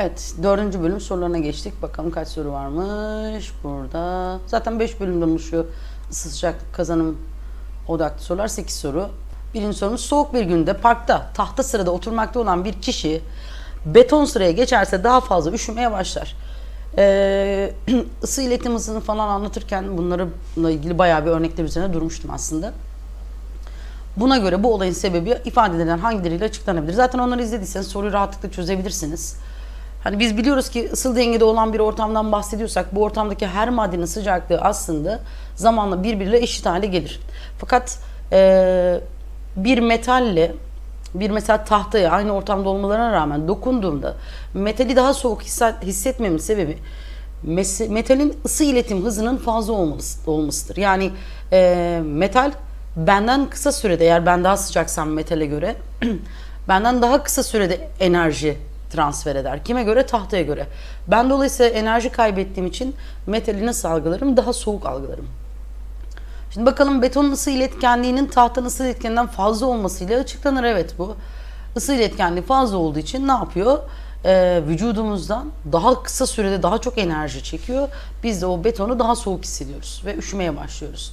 Evet, dördüncü bölüm sorularına geçtik. Bakalım kaç soru varmış burada. Zaten beş bölümden oluşuyor ısı sıcaklık kazanım odaklı sorular. Sekiz soru. Birinci sorumuz soğuk bir günde parkta tahta sırada oturmakta olan bir kişi beton sıraya geçerse daha fazla üşümeye başlar. Ee, ısı iletim hızını falan anlatırken bunlarla ilgili bayağı bir örnekler üzerine durmuştum aslında. Buna göre bu olayın sebebi ifade edilen hangileriyle açıklanabilir? Zaten onları izlediyseniz soruyu rahatlıkla çözebilirsiniz. Hani biz biliyoruz ki ısıl dengede olan bir ortamdan bahsediyorsak bu ortamdaki her maddenin sıcaklığı aslında zamanla birbiriyle eşit hale gelir. Fakat eee, bir metalle bir mesela tahtaya aynı ortamda olmalarına rağmen dokunduğumda metali daha soğuk hisset, hissetmemin sebebi metalin ısı iletim hızının fazla olması, olmasıdır. Yani eee, metal benden kısa sürede eğer ben daha sıcaksam metale göre benden daha kısa sürede enerji transfer eder. Kime göre? Tahtaya göre. Ben dolayısıyla enerji kaybettiğim için metali nasıl algılarım? Daha soğuk algılarım. Şimdi bakalım betonun ısı iletkenliğinin tahtanın ısı iletkeninden fazla olmasıyla açıklanır. Evet bu. Isı iletkenliği fazla olduğu için ne yapıyor? Ee, vücudumuzdan daha kısa sürede daha çok enerji çekiyor. Biz de o betonu daha soğuk hissediyoruz ve üşümeye başlıyoruz.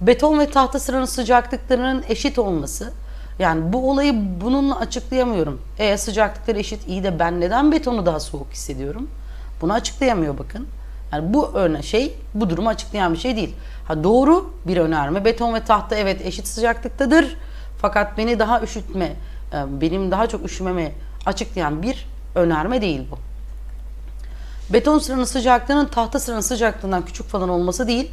Beton ve tahta sıranın sıcaklıklarının eşit olması. Yani bu olayı bununla açıklayamıyorum. E sıcaklıkları eşit iyi de ben neden betonu daha soğuk hissediyorum? Bunu açıklayamıyor bakın. Yani bu örne şey bu durumu açıklayan bir şey değil. Ha doğru bir önerme. Beton ve tahta evet eşit sıcaklıktadır. Fakat beni daha üşütme, e, benim daha çok üşümemi açıklayan bir önerme değil bu. Beton sıranın sıcaklığının tahta sıranın sıcaklığından küçük falan olması değil.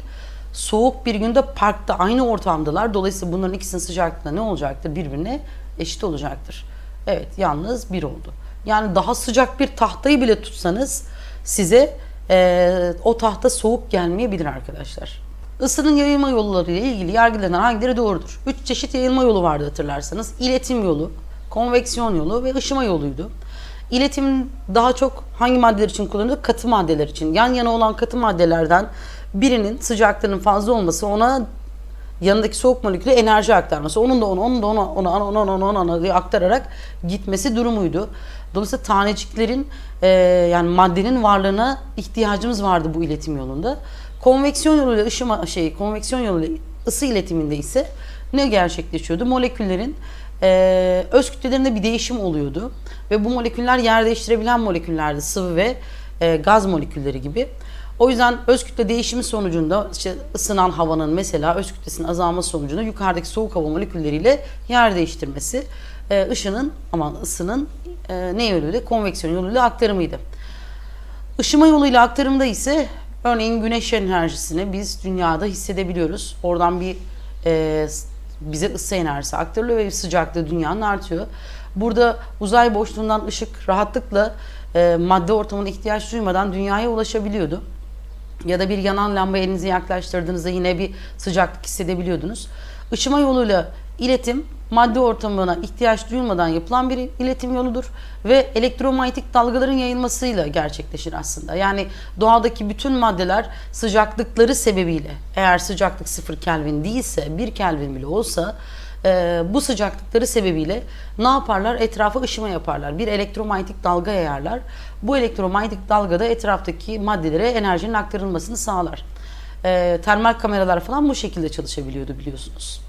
Soğuk bir günde parkta aynı ortamdalar. Dolayısıyla bunların ikisinin sıcaklığı ne olacaktır? Birbirine eşit olacaktır. Evet yalnız bir oldu. Yani daha sıcak bir tahtayı bile tutsanız size eee, o tahta soğuk gelmeyebilir arkadaşlar. Isının yayılma yolları ile ilgili yargılanan hangileri doğrudur? Üç çeşit yayılma yolu vardı hatırlarsanız. İletim yolu, konveksiyon yolu ve ışıma yoluydu. İletim daha çok hangi maddeler için kullanılıyor? Katı maddeler için. Yan yana olan katı maddelerden birinin sıcaklığının fazla olması ona yanındaki soğuk molekülü enerji aktarması. Onun da ona, onun da ona, ona, ona, ona, ona, ona diye aktararak gitmesi durumuydu. Dolayısıyla taneciklerin e, yani maddenin varlığına ihtiyacımız vardı bu iletim yolunda. Konveksiyon yoluyla ışıma şey konveksiyon yoluyla ısı iletiminde ise ne gerçekleşiyordu? Moleküllerin e, öz kütlelerinde bir değişim oluyordu ve bu moleküller yer değiştirebilen moleküllerdi. Sıvı ve e, gaz molekülleri gibi. O yüzden öz kütle değişimi sonucunda işte ısınan havanın mesela öz kütlesinin azalması sonucunda yukarıdaki soğuk hava molekülleriyle yer değiştirmesi e, ışının aman ısının e, ne yoluyla konveksiyon yoluyla aktarımıydı. Işıma yoluyla aktarımda ise örneğin güneş enerjisini biz dünyada hissedebiliyoruz. Oradan bir e, bize ısı enerjisi aktarılıyor ve sıcaklığı dünyanın artıyor. Burada uzay boşluğundan ışık rahatlıkla e, madde ortamına ihtiyaç duymadan dünyaya ulaşabiliyordu. Ya da bir yanan lamba elinizi yaklaştırdığınızda yine bir sıcaklık hissedebiliyordunuz. Işıma yoluyla iletim madde ortamına ihtiyaç duyulmadan yapılan bir iletim yoludur ve elektromanyetik dalgaların yayılmasıyla gerçekleşir aslında. Yani doğadaki bütün maddeler sıcaklıkları sebebiyle eğer sıcaklık 0 Kelvin değilse 1 Kelvin bile olsa e, bu sıcaklıkları sebebiyle ne yaparlar? Etrafa ışıma yaparlar. Bir elektromanyetik dalga yayarlar. Bu elektromanyetik dalga da etraftaki maddelere enerjinin aktarılmasını sağlar. E, termal kameralar falan bu şekilde çalışabiliyordu biliyorsunuz.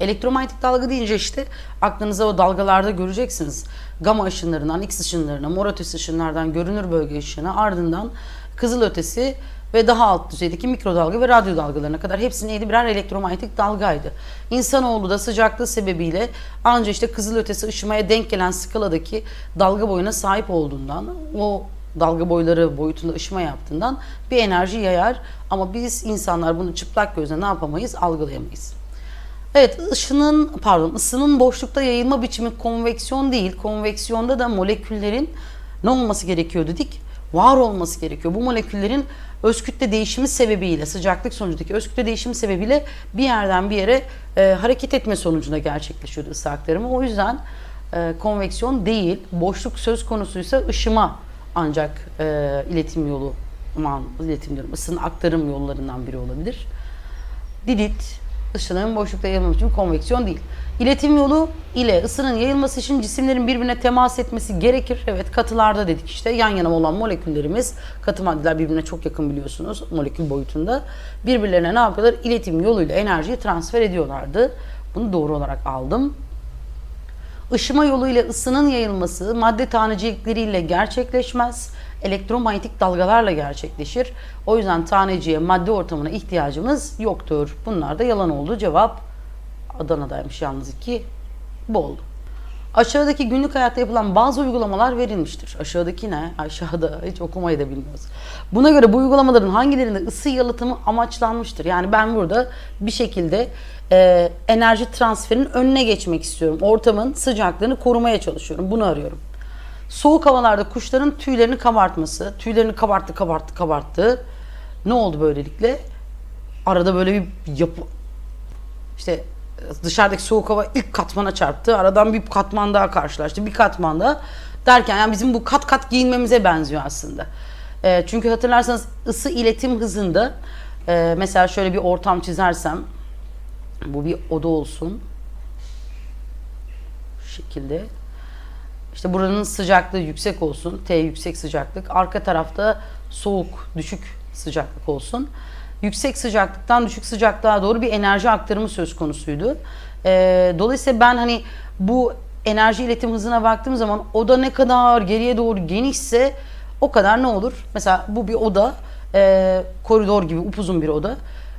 Elektromanyetik dalga deyince işte aklınıza o dalgalarda göreceksiniz. Gama ışınlarından, X ışınlarına, mor ötesi ışınlardan, görünür bölge ışığına, ardından kızıl ötesi ve daha alt düzeydeki mikrodalga ve radyo dalgalarına kadar hepsi neydi? Birer elektromanyetik dalgaydı. İnsanoğlu da sıcaklığı sebebiyle ancak işte kızıl ötesi ışımaya denk gelen skaladaki dalga boyuna sahip olduğundan o dalga boyları boyutunda ışıma yaptığından bir enerji yayar ama biz insanlar bunu çıplak gözle ne yapamayız? Algılayamayız. Evet, ışının pardon, ısının boşlukta yayılma biçimi konveksiyon değil. Konveksiyonda da moleküllerin ne olması gerekiyor dedik? Var olması gerekiyor. Bu moleküllerin öz kütle değişimi sebebiyle, sıcaklık sonucundaki öz kütle değişimi sebebiyle bir yerden bir yere e, hareket etme sonucunda gerçekleşiyordu ısı aktarımı. O yüzden e, konveksiyon değil, boşluk söz konusuysa ışıma ancak e, iletim yolu, aman iletim diyorum, ısının aktarım yollarından biri olabilir. Didit, ışının boşlukta yayılması için konveksiyon değil. İletim yolu ile ısının yayılması için cisimlerin birbirine temas etmesi gerekir. Evet katılarda dedik işte yan yana olan moleküllerimiz, katı maddeler birbirine çok yakın biliyorsunuz molekül boyutunda. Birbirlerine ne yapıyorlar? İletim yoluyla enerjiyi transfer ediyorlardı. Bunu doğru olarak aldım. Işıma yoluyla ısının yayılması madde tanecikleriyle gerçekleşmez. Elektromanyetik dalgalarla gerçekleşir. O yüzden taneciye madde ortamına ihtiyacımız yoktur. Bunlar da yalan oldu. Cevap Adana'daymış yalnız ki bu oldu. Aşağıdaki günlük hayatta yapılan bazı uygulamalar verilmiştir. Aşağıdaki ne? Aşağıda hiç okumayı da bilmiyoruz. Buna göre bu uygulamaların hangilerinde ısı yalıtımı amaçlanmıştır? Yani ben burada bir şekilde e, enerji transferinin önüne geçmek istiyorum. Ortamın sıcaklığını korumaya çalışıyorum. Bunu arıyorum. Soğuk havalarda kuşların tüylerini kabartması. Tüylerini kabarttı, kabarttı, kabarttı. Ne oldu böylelikle? Arada böyle bir yapı... işte dışarıdaki soğuk hava ilk katmana çarptı. Aradan bir katman daha karşılaştı. Bir katman daha. Derken yani bizim bu kat kat giyinmemize benziyor aslında. E, çünkü hatırlarsanız ısı iletim hızında e, mesela şöyle bir ortam çizersem bu bir oda olsun. Şu şekilde. İşte buranın sıcaklığı yüksek olsun. T yüksek sıcaklık. Arka tarafta soğuk, düşük sıcaklık olsun. Yüksek sıcaklıktan düşük sıcaklığa doğru bir enerji aktarımı söz konusuydu. Ee, dolayısıyla ben hani bu enerji iletim hızına baktığım zaman oda ne kadar geriye doğru genişse o kadar ne olur? Mesela bu bir oda, e, koridor gibi upuzun bir oda.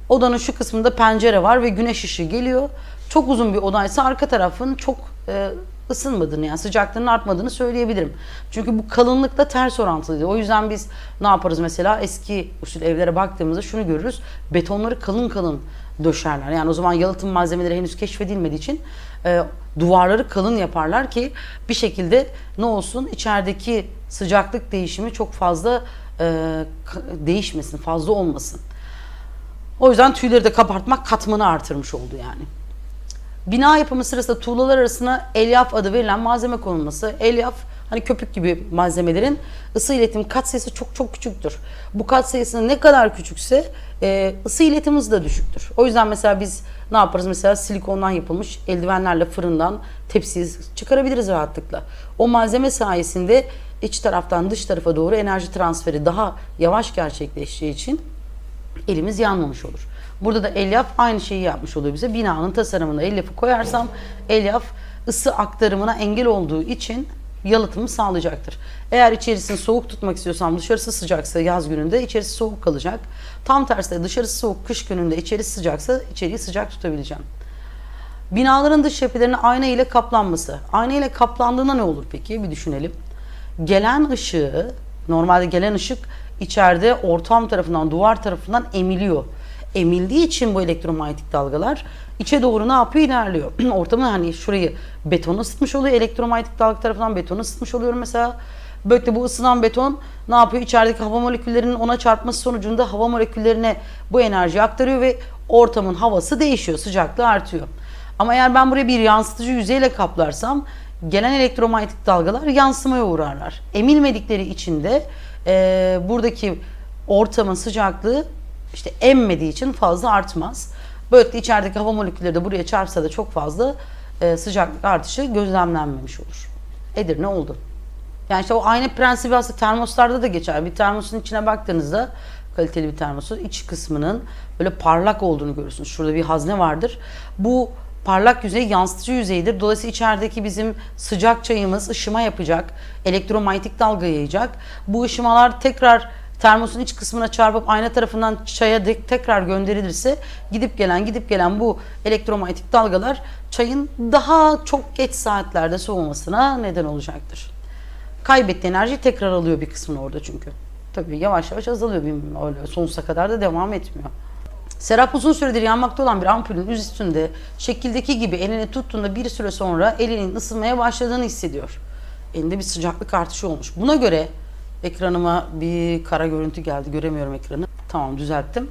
Odanın şu kısmında pencere var ve güneş ışığı geliyor. Çok uzun bir odaysa arka tarafın çok e, ısınmadığını yani sıcaklığının artmadığını söyleyebilirim. Çünkü bu kalınlıkla ters orantılıydı. O yüzden biz ne yaparız mesela eski usul evlere baktığımızda şunu görürüz. Betonları kalın kalın döşerler. Yani o zaman yalıtım malzemeleri henüz keşfedilmediği için e, duvarları kalın yaparlar ki bir şekilde ne olsun içerideki sıcaklık değişimi çok fazla e, değişmesin, fazla olmasın. O yüzden tüyleri de kabartmak katmanı artırmış oldu yani. Bina yapımı sırasında tuğlalar arasına elyaf adı verilen malzeme konulması. Elyaf hani köpük gibi malzemelerin ısı iletim kat sayısı çok çok küçüktür. Bu kat sayısı ne kadar küçükse e, ısı iletim hızı da düşüktür. O yüzden mesela biz ne yaparız? Mesela silikondan yapılmış eldivenlerle fırından tepsiyi çıkarabiliriz rahatlıkla. O malzeme sayesinde iç taraftan dış tarafa doğru enerji transferi daha yavaş gerçekleşeceği için elimiz yanmamış olur. Burada da elyaf aynı şeyi yapmış oluyor bize. Binanın tasarımına elyafı koyarsam elyaf ısı aktarımına engel olduğu için yalıtımı sağlayacaktır. Eğer içerisini soğuk tutmak istiyorsam dışarısı sıcaksa yaz gününde içerisi soğuk kalacak. Tam tersi de dışarısı soğuk kış gününde içerisi sıcaksa içeriği sıcak tutabileceğim. Binaların dış cephelerinin ayna ile kaplanması. Ayna ile kaplandığında ne olur peki? Bir düşünelim. Gelen ışığı, normalde gelen ışık içeride ortam tarafından, duvar tarafından emiliyor. Emildiği için bu elektromanyetik dalgalar içe doğru ne yapıyor? İlerliyor. Ortamı hani şurayı beton ısıtmış oluyor. Elektromanyetik dalga tarafından beton ısıtmış oluyorum mesela. Böylelikle bu ısınan beton ne yapıyor? İçerideki hava moleküllerinin ona çarpması sonucunda hava moleküllerine bu enerjiyi aktarıyor ve ortamın havası değişiyor. Sıcaklığı artıyor. Ama eğer ben buraya bir yansıtıcı yüzeyle kaplarsam gelen elektromanyetik dalgalar yansımaya uğrarlar. Emilmedikleri için de e, buradaki ortamın sıcaklığı işte emmediği için fazla artmaz. Böylelikle içerideki hava molekülleri de buraya çarpsa da çok fazla e, sıcaklık artışı gözlemlenmemiş olur. Edirne oldu. Yani işte o aynı prensibi aslında termoslarda da geçer. Bir termosun içine baktığınızda kaliteli bir termosun iç kısmının böyle parlak olduğunu görürsünüz. Şurada bir hazne vardır. Bu parlak yüzey yansıtıcı yüzeydir. Dolayısıyla içerideki bizim sıcak çayımız ışıma yapacak. Elektromanyetik dalga yayacak. Bu ışımalar tekrar termosun iç kısmına çarpıp ayna tarafından çaya de- tekrar gönderilirse gidip gelen gidip gelen bu elektromanyetik dalgalar çayın daha çok geç saatlerde soğumasına neden olacaktır. Kaybettiği enerjiyi tekrar alıyor bir kısmını orada çünkü. Tabii yavaş yavaş azalıyor. Bir- Öyle sonsuza kadar da devam etmiyor. Serap uzun süredir yanmakta olan bir ampulün üstünde şekildeki gibi elini tuttuğunda bir süre sonra elinin ısınmaya başladığını hissediyor. Elinde bir sıcaklık artışı olmuş. Buna göre ekranıma bir kara görüntü geldi. Göremiyorum ekranı. Tamam düzelttim.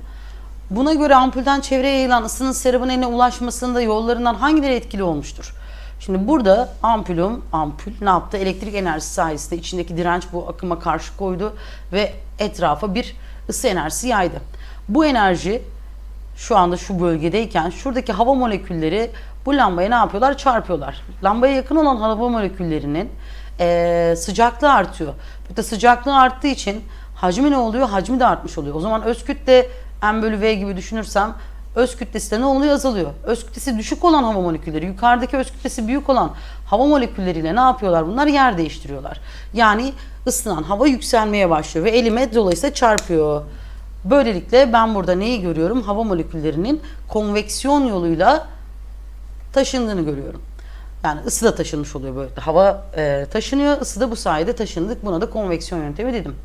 Buna göre ampulden çevreye yayılan ısının serabın eline ulaşmasında yollarından hangileri etkili olmuştur? Şimdi burada ampulüm, ampul ne yaptı? Elektrik enerjisi sayesinde içindeki direnç bu akıma karşı koydu ve etrafa bir ısı enerjisi yaydı. Bu enerji şu anda şu bölgedeyken şuradaki hava molekülleri bu lambaya ne yapıyorlar? Çarpıyorlar. Lambaya yakın olan hava moleküllerinin eee, sıcaklığı artıyor. Bir de sıcaklığı arttığı için hacmi ne oluyor? Hacmi de artmış oluyor. O zaman öz kütle M bölü V gibi düşünürsem öz kütlesi de ne oluyor? Azalıyor. Öz kütlesi düşük olan hava molekülleri, yukarıdaki öz kütlesi büyük olan hava molekülleriyle ne yapıyorlar? Bunlar yer değiştiriyorlar. Yani ısınan hava yükselmeye başlıyor ve elime dolayısıyla çarpıyor. Böylelikle ben burada neyi görüyorum? Hava moleküllerinin konveksiyon yoluyla taşındığını görüyorum. Yani ısı da taşınmış oluyor böyle. Hava e, taşınıyor, ısı da bu sayede taşındık. Buna da konveksiyon yöntemi dedim.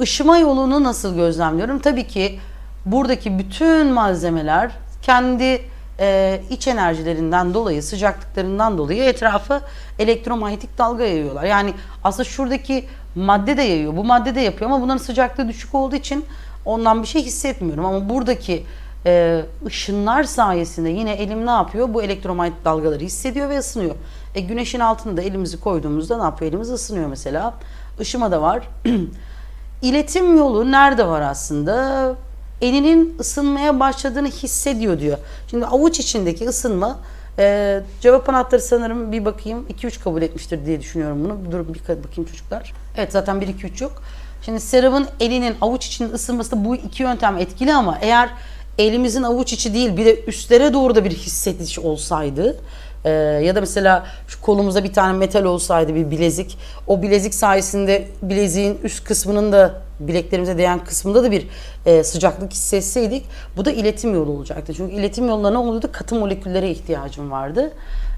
Işıma yolunu nasıl gözlemliyorum? Tabii ki buradaki bütün malzemeler kendi e, iç enerjilerinden dolayı, sıcaklıklarından dolayı etrafı elektromanyetik dalga yayıyorlar. Yani aslında şuradaki madde de yayıyor. Bu madde de yapıyor ama bunların sıcaklığı düşük olduğu için ondan bir şey hissetmiyorum. Ama buradaki e, ışınlar sayesinde yine elim ne yapıyor? Bu elektromanyetik dalgaları hissediyor ve ısınıyor. E, güneşin altına da elimizi koyduğumuzda ne yapıyor? Elimiz ısınıyor mesela. Işıma da var. İletim yolu nerede var aslında? Elinin ısınmaya başladığını hissediyor diyor. Şimdi avuç içindeki ısınma e, cevap anahtarı sanırım bir bakayım 2-3 kabul etmiştir diye düşünüyorum bunu. Dur bir bakayım çocuklar. Evet zaten 1-2-3 yok. Şimdi serumun elinin avuç içinin ısınması bu iki yöntem etkili ama eğer elimizin avuç içi değil bir de üstlere doğru da bir hissediş olsaydı ee, ya da mesela şu kolumuzda bir tane metal olsaydı bir bilezik o bilezik sayesinde bileziğin üst kısmının da bileklerimize değen kısmında da bir e, sıcaklık hissetseydik bu da iletim yolu olacaktı. Çünkü iletim ne oluyordu? Katı moleküllere ihtiyacım vardı.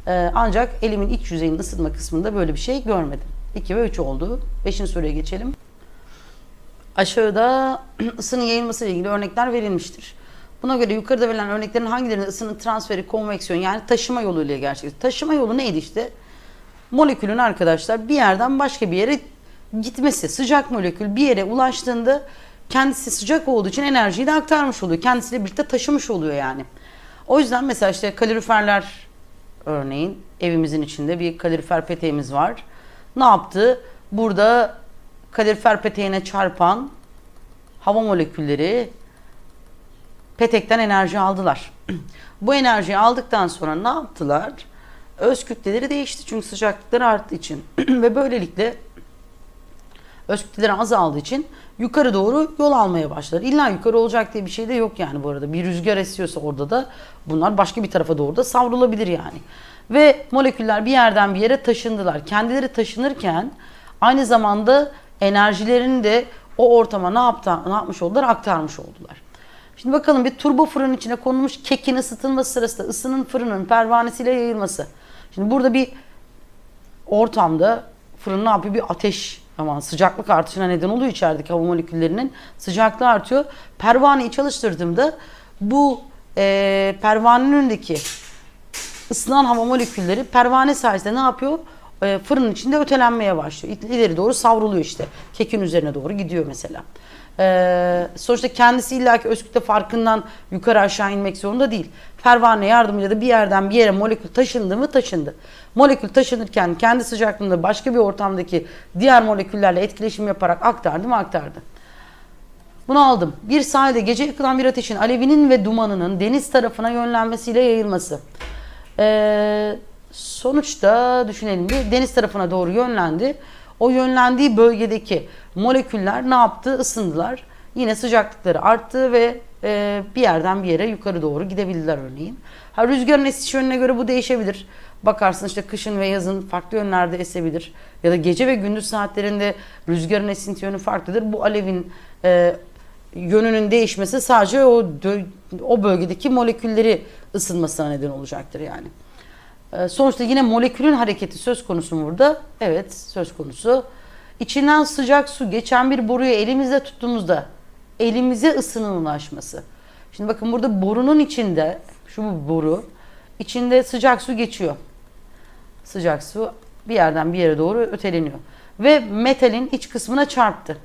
Ee, ancak elimin iç yüzeyinin ısınma kısmında böyle bir şey görmedim. 2 ve 3 oldu. 5. soruya geçelim. Aşağıda ısının yayılması ile ilgili örnekler verilmiştir. Buna göre yukarıda verilen örneklerin hangilerinde ısının transferi, konveksiyon yani taşıma yoluyla gerçekleşir? Taşıma yolu neydi işte? Molekülün arkadaşlar bir yerden başka bir yere gitmesi. Sıcak molekül bir yere ulaştığında kendisi sıcak olduğu için enerjiyi de aktarmış oluyor. Kendisiyle birlikte taşımış oluyor yani. O yüzden mesela işte kaloriferler örneğin evimizin içinde bir kalorifer peteğimiz var. Ne yaptı? Burada kalorifer peteğine çarpan hava molekülleri petekten enerji aldılar. Bu enerjiyi aldıktan sonra ne yaptılar? Öz kütleleri değişti çünkü sıcaklıkları arttığı için ve böylelikle öz kütleleri azaldığı için yukarı doğru yol almaya başladı. İlla yukarı olacak diye bir şey de yok yani bu arada. Bir rüzgar esiyorsa orada da bunlar başka bir tarafa doğru da savrulabilir yani. Ve moleküller bir yerden bir yere taşındılar. Kendileri taşınırken aynı zamanda enerjilerini de o ortama ne yaptı, ne yapmış oldular? Aktarmış oldular. Şimdi bakalım bir turbo fırın içine konulmuş kekin ısıtılması sırasında ısının fırının pervanesiyle yayılması. Şimdi burada bir ortamda fırın ne yapıyor? Bir ateş ama sıcaklık artışına neden oluyor içerideki hava moleküllerinin. Sıcaklığı artıyor. Pervaneyi çalıştırdığımda bu e, pervanenin önündeki ısınan hava molekülleri pervane sayesinde ne yapıyor? E, fırının içinde ötelenmeye başlıyor. İleri doğru savruluyor işte. Kekin üzerine doğru gidiyor mesela. E, sonuçta kendisi illaki öz kütle farkından yukarı aşağı inmek zorunda değil. Pervane yardımıyla da bir yerden bir yere molekül taşındı mı taşındı. Molekül taşınırken kendi sıcaklığında başka bir ortamdaki diğer moleküllerle etkileşim yaparak aktardı mı aktardı. Bunu aldım. Bir sahilde gece yakılan bir ateşin alevinin ve dumanının deniz tarafına yönlenmesiyle yayılması. Ee, sonuçta düşünelim bir deniz tarafına doğru yönlendi. O yönlendiği bölgedeki moleküller ne yaptı? Isındılar. Yine sıcaklıkları arttı ve e, bir yerden bir yere yukarı doğru gidebildiler örneğin. Ha, rüzgarın esiş yönüne göre bu değişebilir. Bakarsın işte kışın ve yazın farklı yönlerde esebilir. Ya da gece ve gündüz saatlerinde rüzgarın esinti yönü farklıdır. Bu alevin e, yönünün değişmesi sadece o o bölgedeki molekülleri ısınmasına neden olacaktır yani. E, sonuçta yine molekülün hareketi söz konusu mu burada? Evet söz konusu. İçinden sıcak su geçen bir boruyu elimizde tuttuğumuzda elimize ısının ulaşması. Şimdi bakın burada borunun içinde şu boru içinde sıcak su geçiyor. Sıcak su bir yerden bir yere doğru öteleniyor. Ve metalin iç kısmına çarptı.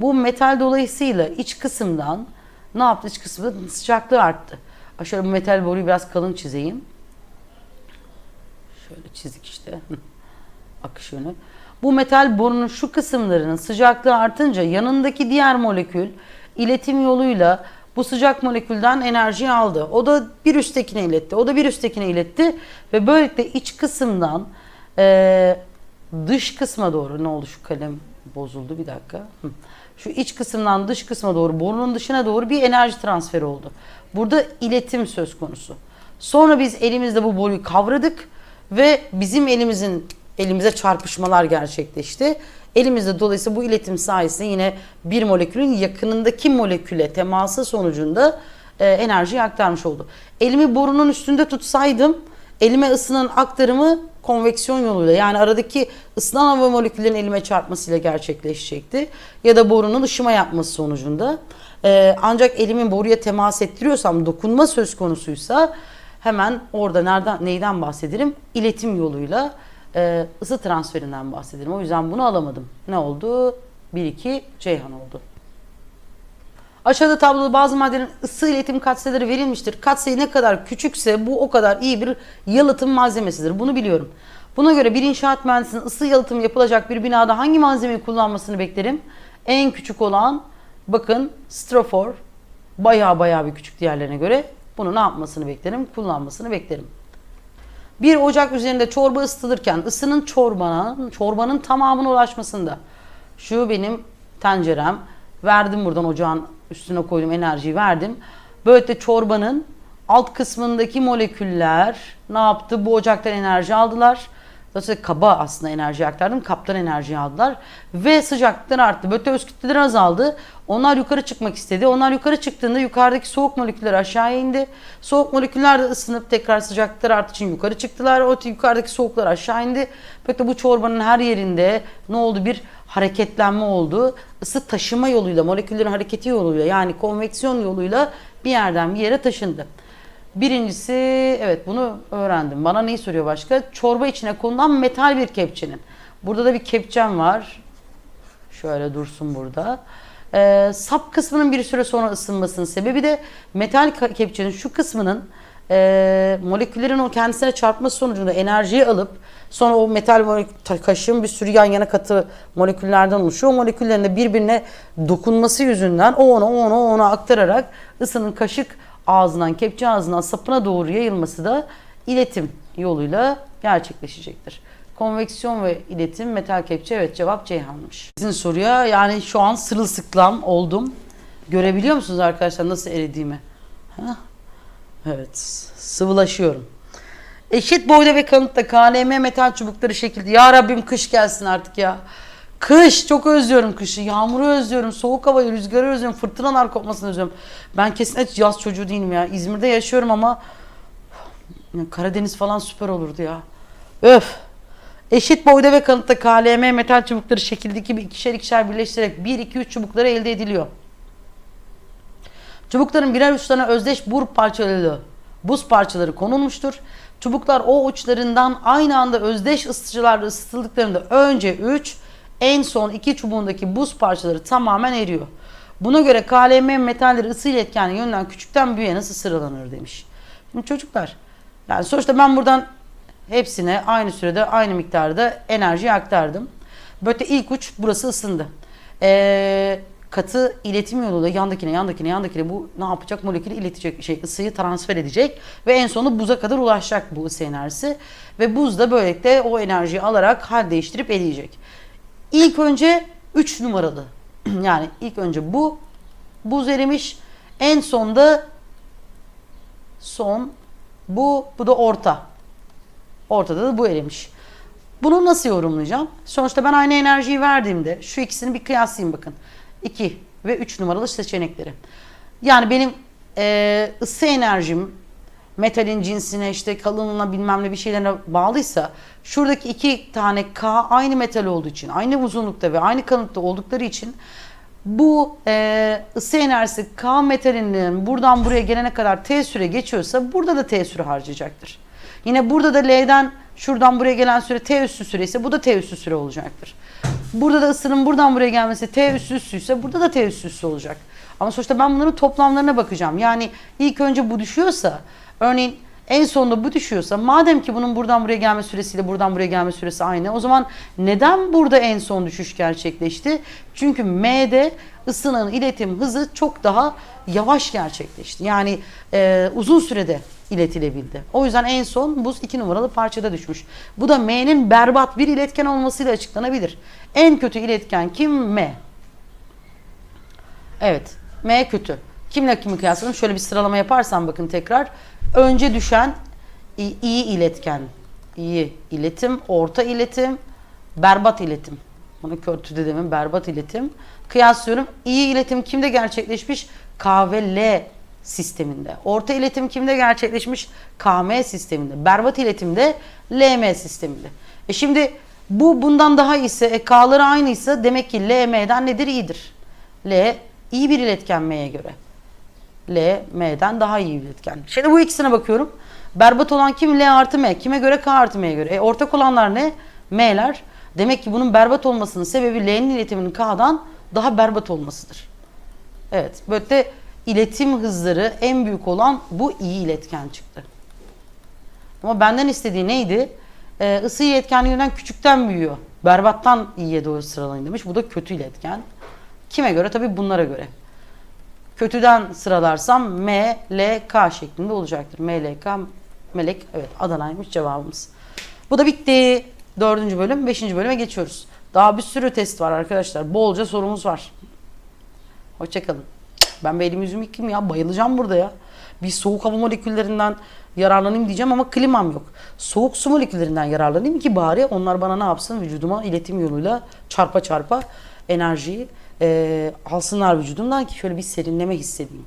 Bu metal dolayısıyla iç kısımdan ne yaptı? İç kısmında sıcaklığı arttı. Şöyle bu metal boruyu biraz kalın çizeyim. Şöyle çizik işte. Akış yönü. Bu metal borunun şu kısımlarının sıcaklığı artınca yanındaki diğer molekül iletim yoluyla bu sıcak molekülden enerjiyi aldı. O da bir üsttekine iletti. O da bir üsttekine iletti. Ve böylelikle iç kısımdan e, dış kısma doğru ne oldu şu kalem bozuldu bir dakika. Şu iç kısımdan dış kısma doğru borunun dışına doğru bir enerji transferi oldu. Burada iletim söz konusu. Sonra biz elimizde bu boruyu kavradık ve bizim elimizin elimize çarpışmalar gerçekleşti. Elimizde dolayısıyla bu iletim sayesinde yine bir molekülün yakınındaki moleküle teması sonucunda e, enerjiyi aktarmış oldu. Elimi borunun üstünde tutsaydım elime ısının aktarımı konveksiyon yoluyla yani aradaki ısınan hava moleküllerin elime çarpmasıyla gerçekleşecekti. Ya da borunun ışıma yapması sonucunda. E, ancak elimin boruya temas ettiriyorsam dokunma söz konusuysa hemen orada nereden neyden bahsederim? İletim yoluyla e, ısı transferinden bahsederim. O yüzden bunu alamadım. Ne oldu? 1-2 Ceyhan oldu. Aşağıda tabloda bazı maddelerin ısı iletim katsayıları verilmiştir. Katsayı ne kadar küçükse bu o kadar iyi bir yalıtım malzemesidir. Bunu biliyorum. Buna göre bir inşaat mühendisinin ısı yalıtımı yapılacak bir binada hangi malzemeyi kullanmasını beklerim? En küçük olan bakın strafor bayağı bayağı bir küçük diğerlerine göre bunu ne yapmasını beklerim? Kullanmasını beklerim. Bir ocak üzerinde çorba ısıtılırken ısının çorbanın, çorbanın tamamına ulaşmasında. Şu benim tencerem. Verdim buradan ocağın üstüne koydum enerjiyi verdim. Böylelikle çorbanın alt kısmındaki moleküller ne yaptı? Bu ocaktan enerji aldılar. Dolayısıyla kaba aslında enerji aktardım. Kaptan enerji aldılar. Ve sıcaklıklar arttı. Böylelikle öz kütleleri azaldı. Onlar yukarı çıkmak istedi. Onlar yukarı çıktığında yukarıdaki soğuk moleküller aşağıya indi. Soğuk moleküller de ısınıp tekrar sıcaklıklar arttığı için yukarı çıktılar. O yukarıdaki soğuklar aşağı indi. Böylelikle bu çorbanın her yerinde ne oldu? Bir hareketlenme oldu. Isı taşıma yoluyla, moleküllerin hareketi yoluyla yani konveksiyon yoluyla bir yerden bir yere taşındı. Birincisi evet bunu öğrendim. Bana neyi soruyor başka? Çorba içine konulan metal bir kepçenin. Burada da bir kepçem var. Şöyle dursun burada. Ee, sap kısmının bir süre sonra ısınmasının sebebi de metal kepçenin şu kısmının e, moleküllerin o kendisine çarpması sonucunda enerjiyi alıp sonra o metal kaşığın bir sürü yan yana katı moleküllerden oluşuyor. O moleküllerin de birbirine dokunması yüzünden o ona o ona o ona aktararak ısının kaşık ağzından, kepçe ağzından sapına doğru yayılması da iletim yoluyla gerçekleşecektir. Konveksiyon ve iletim metal kepçe evet cevap Ceyhan'mış. Sizin soruya yani şu an sırılsıklam oldum. Görebiliyor musunuz arkadaşlar nasıl eridiğimi? Hah. Evet sıvılaşıyorum. Eşit boyda ve kalınlıkta KLM metal çubukları şekilde. Ya Rabbim kış gelsin artık ya. Kış çok özlüyorum kışı. Yağmuru özlüyorum. Soğuk havayı, rüzgarı özlüyorum. Fırtınalar kopmasını özlüyorum. Ben kesinlikle yaz çocuğu değilim ya. İzmir'de yaşıyorum ama Karadeniz falan süper olurdu ya. Öf. Eşit boyda ve kalınlıkta KLM metal çubukları şekildeki gibi ikişer ikişer birleştirerek 1 2 3 çubukları elde ediliyor. Çubukların birer uçlarına özdeş bur parçalı buz parçaları konulmuştur. Çubuklar o uçlarından aynı anda özdeş ısıtıcılarla ısıtıldıklarında önce 3, en son 2 çubuğundaki buz parçaları tamamen eriyor. Buna göre KLM metalleri ısı iletkenliği yönünden küçükten büyüğe nasıl sıralanır demiş. Şimdi çocuklar yani sonuçta ben buradan hepsine aynı sürede aynı miktarda enerji aktardım. Böyle ilk uç burası ısındı. Ee, katı iletim yoluyla yandakine yandakine yandakine bu ne yapacak molekülü iletecek şey ısıyı transfer edecek ve en sonunda buza kadar ulaşacak bu ısı enerjisi ve buz da böylelikle o enerjiyi alarak hal değiştirip eleyecek. İlk önce 3 numaralı yani ilk önce bu buz erimiş en sonda son bu bu da orta. Ortada da bu erimiş. Bunu nasıl yorumlayacağım? Sonuçta ben aynı enerjiyi verdiğimde şu ikisini bir kıyaslayayım bakın. 2 ve 3 numaralı seçenekleri. Yani benim e, ısı enerjim metalin cinsine işte kalınlığına bilmem ne bir şeylerine bağlıysa şuradaki iki tane K aynı metal olduğu için aynı uzunlukta ve aynı kalınlıkta oldukları için bu e, ısı enerjisi K metalinin buradan buraya gelene kadar T süre geçiyorsa burada da T süre harcayacaktır. Yine burada da L'den şuradan buraya gelen süre T üssü süre ise bu da T üssü süre olacaktır. Burada da ısının buradan buraya gelmesi T üssü üssü ise burada da T üssü üssü olacak. Ama sonuçta ben bunların toplamlarına bakacağım. Yani ilk önce bu düşüyorsa örneğin En sonunda bu düşüyorsa madem ki bunun buradan buraya gelme süresiyle buradan buraya gelme süresi aynı o zaman neden burada en son düşüş gerçekleşti? Çünkü M'de ısının iletim hızı çok daha yavaş gerçekleşti. Yani e, uzun sürede iletilebildi. O yüzden en son buz 2 numaralı parçada düşmüş. Bu da M'nin berbat bir iletken olmasıyla açıklanabilir. En kötü iletken kim? M. Evet. M kötü. Kimle kimi kıyasladım? Şöyle bir sıralama yaparsam bakın tekrar. Önce düşen iyi iletken. iyi iletim, orta iletim, berbat iletim. Bunu kötü de demin berbat iletim. Kıyaslıyorum. İyi iletim kimde gerçekleşmiş? K ve L sisteminde. Orta iletim kimde gerçekleşmiş? KM sisteminde. Berbat iletim de LM sisteminde. E şimdi bu bundan daha iyiyse, e, K'ları aynıysa demek ki LM'den nedir? İyidir. L iyi bir iletken M'ye göre. L, M'den daha iyi bir iletken. Şimdi bu ikisine bakıyorum. Berbat olan kim? L artı M. Kime göre? K artı M'ye göre. E, ortak olanlar ne? M'ler. Demek ki bunun berbat olmasının sebebi L'nin iletiminin K'dan daha berbat olmasıdır. Evet. Böyle de iletim hızları en büyük olan bu iyi iletken çıktı. Ama benden istediği neydi? Ee, ısı iletkenliğinden küçükten büyüyor. Berbattan iyiye doğru sıralayın demiş. Bu da kötü iletken. Kime göre? Tabii bunlara göre. Kötüden sıralarsam M, L, K şeklinde olacaktır. M, L, K, Melek. Evet Adana'ymış cevabımız. Bu da bitti. Dördüncü bölüm. Beşinci bölüme geçiyoruz. Daha bir sürü test var arkadaşlar. Bolca sorumuz var. Hoşçakalın. Ben bir elimi yüzümü yıkayayım ya. Bayılacağım burada ya. Bir soğuk hava moleküllerinden yararlanayım diyeceğim ama klimam yok. Soğuk su moleküllerinden yararlanayım ki bari onlar bana ne yapsın? Vücuduma iletim yoluyla çarpa çarpa enerjiyi eee alsınlar vücudumdan ki şöyle bir serinleme hissedeyim.